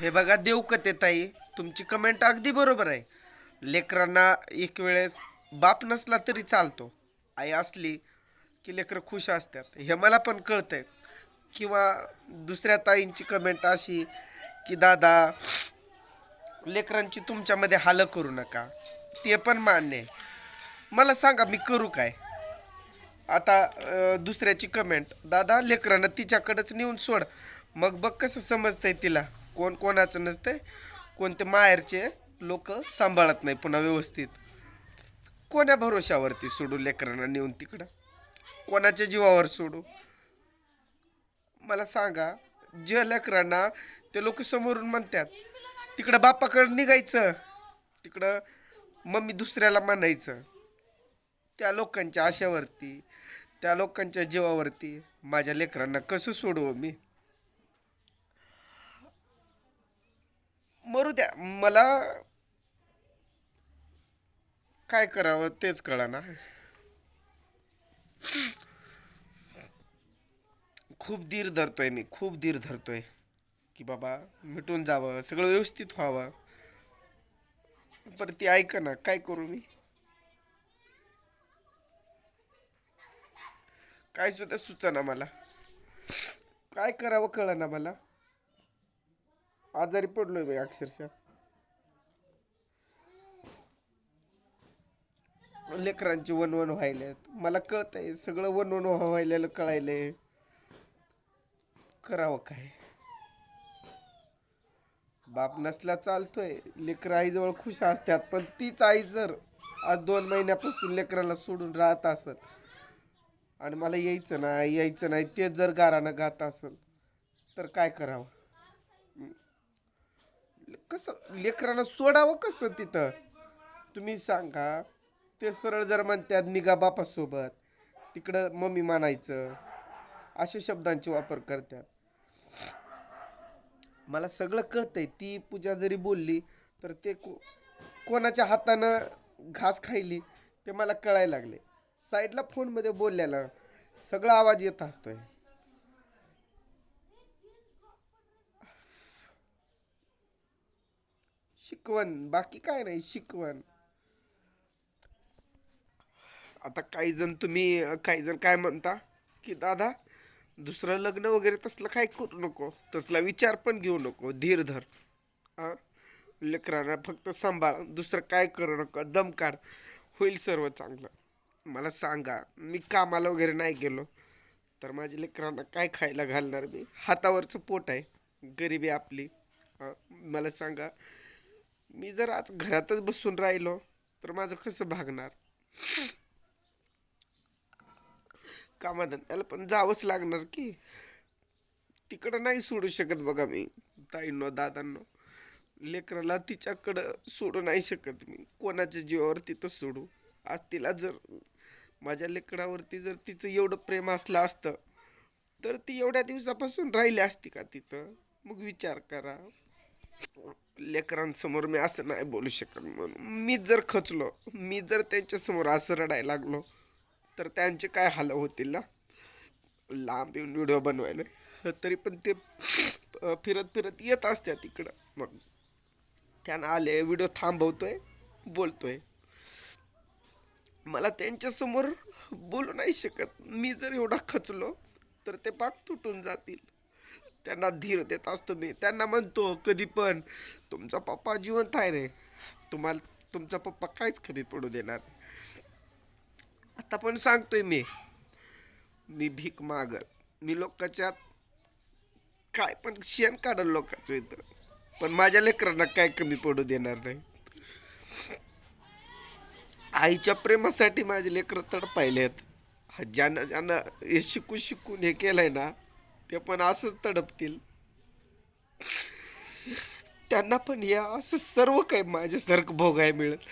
हे बघा देऊ ताई तुमची कमेंट अगदी बरोबर आहे. लेकरांना एक वेळेस बाप नसला तरी चालतो. आई असली की लेकरं खुश असतात. हे मला पण कळतंय. किंवा दुसऱ्या ताईंची कमेंट अशी की दादा लेकरांची तुमच्यामध्ये हाल करू नका. ते पण मान्य आहे. मला सांगा मी करू काय? आता दुसऱ्याची कमेंट दादा लेकरांना तिच्याकडंच नेऊन सोड. मग बघ कसं समजतंय तिला. कोण कोणाचं नसतंय कोणते माहेरचे लोक सांभाळत नाही पुन्हा व्यवस्थित. कोण्या भरोशावरती सोडू लेकरांना नेऊन तिकडं? कोणाच्या जीवावर सोडू? मला सांगा जे लेकरांना ते लोक समोरून म्हणतात तिकडं बापाकडं निघायचं तिकडं मम्मी दुसऱ्याला म्हणायचं. त्या लोकांच्या आशावरती त्या लोकांच्या जीवावरती माझ्या लेकरांना कसं सोडवू हो मी? द्या. मला काय करावं तेच कळा खूप धीर धरतोय मी खूप धीर धरतोय. की बाबा मिटून जावं सगळं व्यवस्थित व्हावं. पर ती ऐक ना काय करू मी? काय सुद्धा सुचना मला. काय करावं कळना मला? आजारी पडलोय मी अक्षरशः. लेकरांची वनवन व्हायलेत मला कळतंय सगळं वनवन व्हायलेलं कळायलंय. करावं काय? बाप नसला चालतोय. लेकर आईजवळ खुश असतात पण तीच आई जर आज दोन महिन्यापासून लेकराला सोडून राहत असेल आणि मला यायचं नाही यायचं नाही ते जर गारानं गात असेल तर काय करावं? कसं लेकरांना सोडावं कसं तिथं? तुम्ही सांगा. ते सरळ जर म्हणतात निघा बापासोबत. तिकडं मम्मी मानायचं अशा शब्दांचे वापर करतात. मला सगळं कळतंय. ती पूजा जरी बोलली तर ते को कोणाच्या हातानं घास खायली ते मला कळायला लागले. साईडला फोनमध्ये बोलल्याला सगळा आवाज येत असतोय. शिकवण बाकी काय नाही शिकवण आता काही जण तुम्ही काही जण काय म्हणता? की दादा दुसरं लग्न वगैरे तसलं काय करू नको. तसला विचार पण घेऊ नको. धीर धर. आ? लेकरांना फक्त सांभाळ. दुसरं काय करू नको. दम काढ. होईल सर्व चांगलं. मला सांगा मी कामाला वगैरे नाही गेलो तर माझ्या लेकरांना काय खायला घालणार मी? हातावरचं पोट आहे. गरिबी आपली. मला सांगा मी जर आज घरातच बसून राहिलो तर माझं कसं भागणार? कामाधंद्याला पण जावंच लागणार की. तिकडं नाही सोडू शकत बघा मी ताईंनो दादांनो. लेकराला तिच्याकडं सोडू नाही शकत मी. कोणाच्या जीवावर तिथं सोडू. आज तिला जर माझ्या लेकरावरती जर तिचं एवढं प्रेम असलं असतं तर ती एवढ्या दिवसापासून राहिली असती का तिथं? मग विचार करा. लेकरांसमोर मी असं नाही बोलू शकत म्हणून. मी जर खचलो मी जर त्यांच्यासमोर असं रडायला लागलो तर त्यांचे काय हाल होतील ना? लांब येऊन व्हिडिओ बनवायला. तरी पण ते फिरत फिरत येत असत्या तिकडं मग त्यानं आले व्हिडिओ थांबवतोय बोलतोय. मला त्यांच्यासमोर बोलू नाही शकत. मी जर एवढा खचलो तर ते पाक तुटून जातील. त्यांना धीर देत असतो मी. त्यांना म्हणतो कधी पण तुमचा पप्पा जिवंत आहे रे. तुम्हाला तुमचा पप्पा काहीच कमी पडू देणार आता पण सांगतोय मी. मी भीक मागल मी लोकांच्या काय पण शेण काढल लोकांचं इथं. पण माझ्या लेकरांना काय कमी पडू देणार नाही. आईच्या प्रेमासाठी माझे लेकरं आहेत ज्यानं ज्यानं हे शिकून शिकून हे केलंय ना ते पण असंच तडपतील. त्यांना पण या असं सर्व काही माझ्यासारखं भोगाय मिळत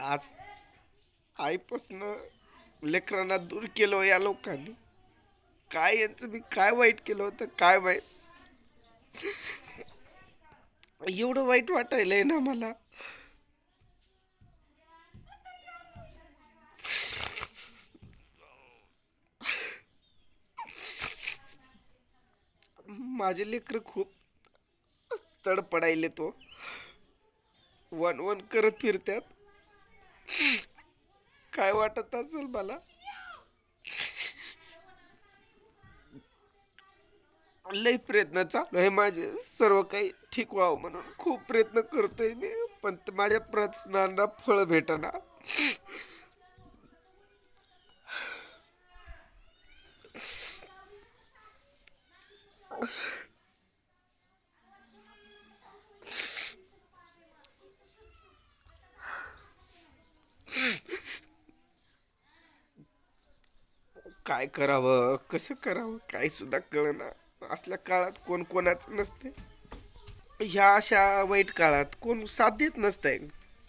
आज आईपासनं लेकरांना दूर केलं या लोकांनी. काय यांचं मी काय वाईट केलं होतं काय वाईट? एवढं वाईट वाटायलंय ना मला. माझे लेकर खूप तडपडायले तो. वन वन करत फिरत्यात. काय वाटत असेल मला? लय प्रयत्न चालू आहे माझे. सर्व काही ठीक व्हावं म्हणून खूप प्रयत्न करतोय मी. पण माझ्या प्रयत्नांना फळ भेटना. काय करावं? कसं करावं? काय सुद्धा कळना. असल्या काळात कोण कोणाचं नसते. ह्या अशा वाईट काळात कोण साथ देत नसतंय.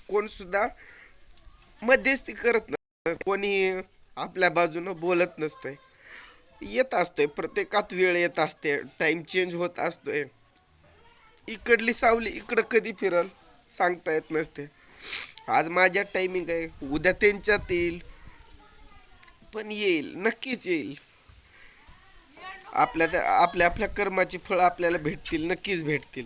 कोण सुद्धा मध्यस्थी करत नसतं कोणी आपल्या बाजूनं बोलत नसतोय. येत असतोय. प्रत्येकात वेळ येत असते. टाइम चेंज होत असतोय. इकडली सावली इकडं कधी फिरल? सांगता येत नसते. आज माझ्या टायमिंग आहे. उद्या त्यांच्यात येईल. पण येईल नक्कीच येईल. आपल्या त्या आपल्या आपल्या कर्माची फळं आपल्याला भेटतील नक्कीच भेटतील.